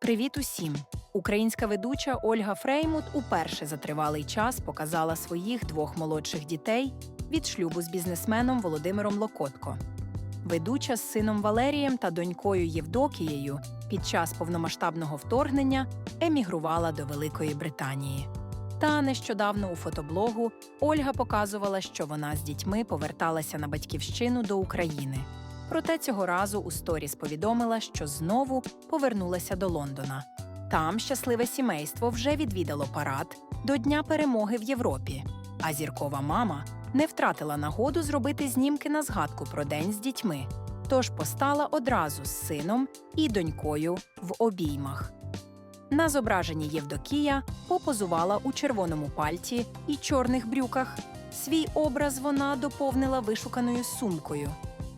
Привіт усім! Українська ведуча Ольга Фреймут уперше за тривалий час показала своїх двох молодших дітей від шлюбу з бізнесменом Володимиром Локотко. Ведуча з сином Валерієм та донькою Євдокією під час повномасштабного вторгнення емігрувала до Великої Британії. Та нещодавно у фотоблогу Ольга показувала, що вона з дітьми поверталася на батьківщину до України. Проте цього разу у сторіс повідомила, що знову повернулася до Лондона. Там щасливе сімейство вже відвідало парад до Дня перемоги в Європі. А зіркова мама не втратила нагоду зробити знімки на згадку про день з дітьми, тож постала одразу з сином і донькою в обіймах. На зображенні Євдокія попозувала у червоному пальті і чорних брюках. Свій образ вона доповнила вишуканою сумкою.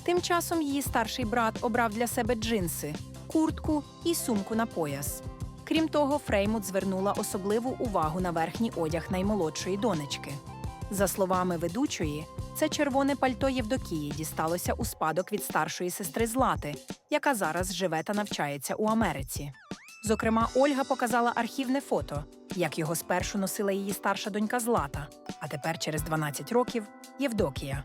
Тим часом її старший брат обрав для себе джинси, куртку і сумку на пояс. Крім того, Фреймут звернула особливу увагу на верхній одяг наймолодшої донечки. За словами ведучої, це червоне пальто Євдокії дісталося у спадок від старшої сестри Злати, яка зараз живе та навчається у Америці. Зокрема, Ольга показала архівне фото, як його спершу носила її старша донька Злата, а тепер через 12 років Євдокія.